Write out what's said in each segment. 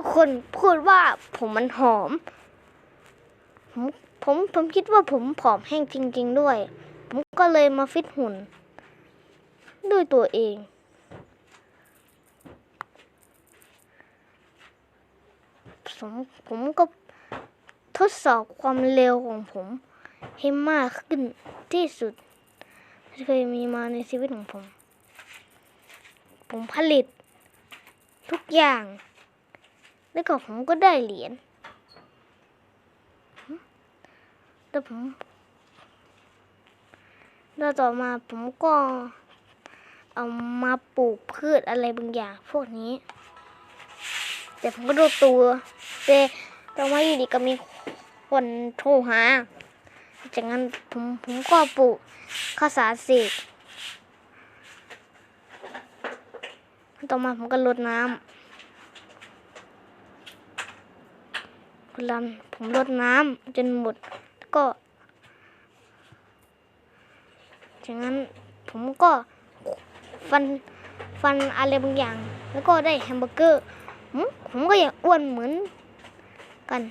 ทุกคนพูดว่าผมมันหอม ผมผมผมคิดว่าผมผอมแห้งจริง ๆ ด้วย ผมก็เลยมาฟิตหุ่น ด้วยตัวเอง ผมผมก็ทดสอบความเร็วของผม ให้มากขึ้นที่สุดที่เคยมีมาในชีวิตของผม ผมผลิตทุกอย่าง แล้วก็ผมก็ได้เหรียญแล้วผมแล้วต่อมาผมก็เอามาปลูกพืชอะไรบางอย่างพวกนี้ แต่ผมก็ดูตัวแต่ต่อมาอยู่ดีก็มีคนโทรหา จากนั้นผมผมก็ปลูกข้าวสารเสกต่อมาผมก็รดน้ำ เวลาผมรดน้ำจนหมดแล้วก็จากนั้นผมก็ฟันฟันอะไรบางอย่าง แล้วก็ได้แฮมเบอร์เกอร์ผมผมก็อยากอ้วนเหมือนกัน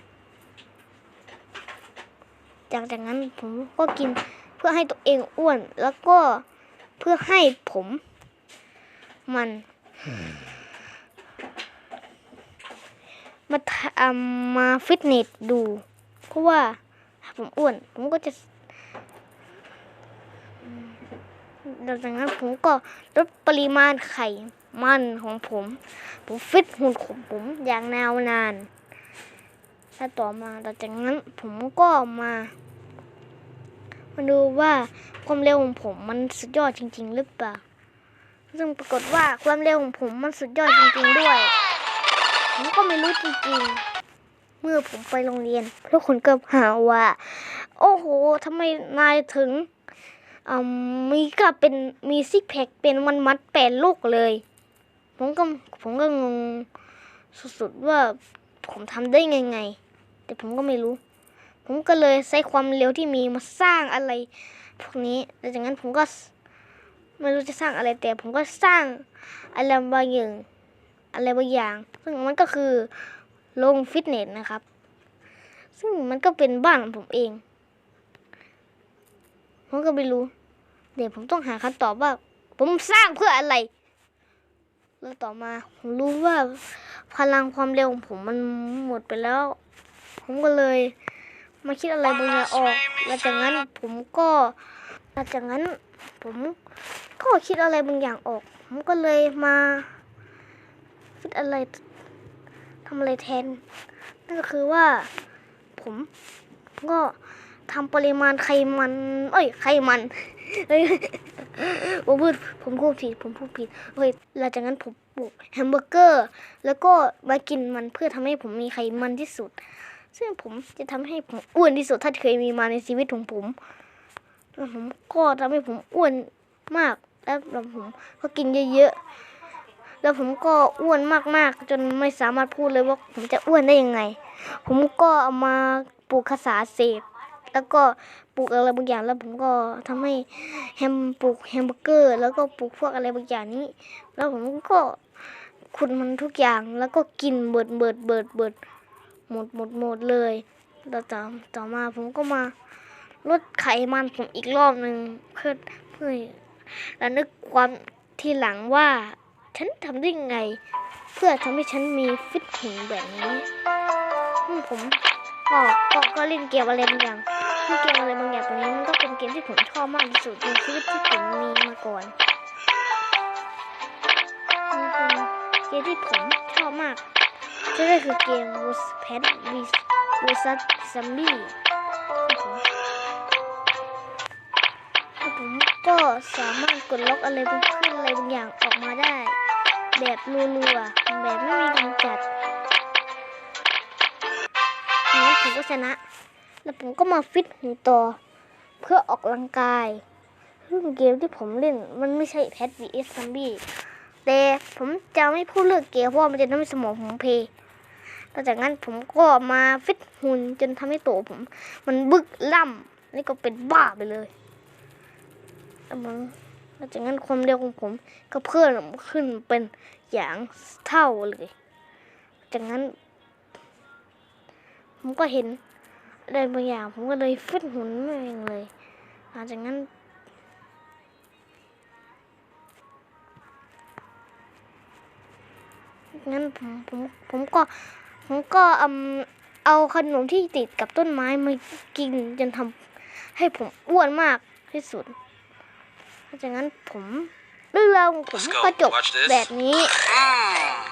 จากจากนั้นผมก็กินเพื่อให้ตัวเองอ้วนแล้วก็เพื่อให้ผมมัน มาทำมาฟิตเนสดู เพราะว่าผมอ้วน ผมก็จะหลังจากนั้นผมก็ลดปริมาณไขมันของผม ผมฟิตหุ่นของผมอย่างแนวนานถ้าต่อมาหลังจากนั้นผมก็มามาดูว่าความเร็วของผมมันสุดยอดจริง ๆ หรือเปล่า ซึ่งปรากฏว่าความเร็วของผมมันสุดยอดจริง ๆ ด้วย ผมก็ไม่รู้จริงๆ เมื่อผมไปโรงเรียนทุกคนก็หาว่า โอ้โหทำไมนายถึงมีก็เป็นมีซิกแพคเป็นมันมัดแปดลูกเลย ผมก็ผมก็งงสุดๆว่าผมทำได้ไงไง แต่ผมก็ไม่รู้ ผมก็เลยใช้ความเร็วที่มีมาสร้างอะไร พวกนี้แล้วจากนั้นผมก็ไม่รู้จะสร้างอะไรแต่ผมก็สร้างอะไรบางอย่าง อะไรบางอย่าง ซึ่งมันก็คือโรงฟิตเนสนะครับ ซึ่งมันก็เป็นบ้านของผมเอง ผมก็ไม่รู้ เดี๋ยวผมต้องหาคำตอบว่า ผมสร้างเพื่ออะไร แล้วต่อมา ผมรู้ว่าพลังความเร็วของผมมันหมดไปแล้ว ผมก็เลยมาคิดอะไรบางอย่างออก แล้วจากนั้นผมก็หลังจากนั้นผมก็คิดอะไรบางอย่างออก ผมก็เลยมา ดอะไรทำอะไรแทน นั่นก็คือว่า ผมก็ทำปริมาณไขมัน เอ้ย ไขมันเอ้ยผมพูดผมพูดผิด ผมพูดผิดเฮ้ยหลังจากนั้นผมปลูกแฮมเบอร์เกอร์ แล้วก็มากินมันเพื่อทำให้ผมมีไขมันที่สุด ซึ่งผมจะทำให้ผมอ้วนที่สุดถ้าเคยมีมาในชีวิตของผมแล้วผมก็ทำให้ผมอ้วนมาก แล้วผมก็กินเยอะๆ แล้วผมก็อ้วนมากๆ จนไม่สามารถพูดเลยว่าผมจะอ้วนได้ยังไง ผมก็เอามาปลูกขสาเสพแล้วก็ปลูกอะไรบางอย่างแล้วผมก็ทำให้แฮมปลูกแฮมเบอร์เกอร์ แล้วก็ปลูกพวกอะไรบางอย่างนี้ แล้วผมก็ขุดมันทุกอย่างแล้วก็กินเบิดเบิดเบิดเบิดหมดหมดหมดเลยแล้วต่อต่อมาผมก็มาลดไขมันผมอีกรอบหนึ่งเพื่อเพื่อแล้วนึกความทีหลังว่า ฉันทำได้ไง เพื่อทำให้ฉันมีฟิตหุ่นแบบนี้ผมก็ก็ก็เล่นเกมอะไรบางอย่างเล่นเกมอะไรบางอย่างตรงนี้มันก็เป็นเกมที่ผมชอบมากที่สุดในชีวิตที่ผมมีมาก่อนมันเป็นเกมที่ผมชอบมากนั่นก็คือเกม w o s p e t v s Zombie ครับผมแล้วผมก็สามารถกดล็อกอะไรบางขึ้นอะไรบางอย่างออกมาได้ แบบรัวๆแบบไม่มีกำจัดงั้นผมก็ชนะ แล้วผมก็มาฟิตหูต่อ เพื่อออกกำลังกายซึ่งเกมที่ผมเล่นมันไม่ใช่แพท vs zombie แต่ผมจะไม่พูดเลือกเกมเพราะมันจะทำให้สมองผมเพลย์หลังจากนั้นผมก็มาฟิตหุ่นจนทำให้ตัวผม มันบึกล่ำนี่ก็เป็นบ้าไปเลยแล้วมัน หลังจากนั้นความเร็วของผมก็เพิ่มขึ้นเป็นอย่างเท่าเลย จากนั้น ผมก็เห็นอะไรบางอย่าง ผมก็เลยฟึดหุ่นเองเลย หลังจากนั้นงั้นผมผมผมก็ผมก็อืมเอาขนมที่ติดกับต้นไม้มากินจนทำให้ผมอ้วนมากที่สุด หลังจากนั้นผมเรื่องราวของผม Let's go. ก็จบ Watch this. แบบนี้ Mmm.